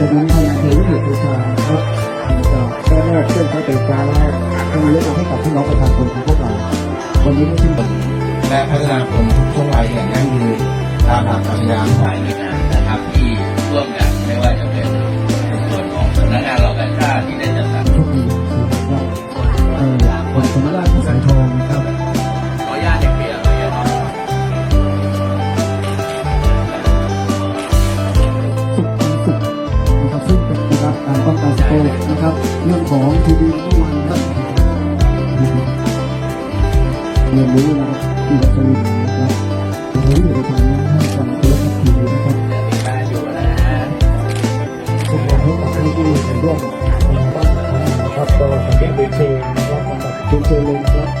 ฉะนั้นพลังเทวดาบูชาครับก็แด้เชื่อมเข้าไปฟ้าแล้องเรื่องให้กับพี่น้องประชาชนของพวกเรา วันนี้ไม่ใช่บทและพัฒนาคนทุกช่วงวัยอย่างยั่งยืนตามหลักปรัชญาของหน่วยงานนะครับที่ร่วมกันไม่ว่าจะเป็นในส่วนของสำนักงานเราการชาติที่ได้จัดสรรทุกดีนะครับว่าคนสมรรถ โตรกนะครับ เรื่องของทีวีทุกวันครับเรียนรู้นะครับที่วัชรินทร์นะครับเรียนรู้อยู่ในทางนี้ให้ความเคารพนับถือนะครับจะติดตามอยู่นะฮะส่งผลให้กับผู้ที่ร่วมในบ้านนะครับก็สังเกตโดยเชิงนะครับสำหรับเป็นเชิงเลย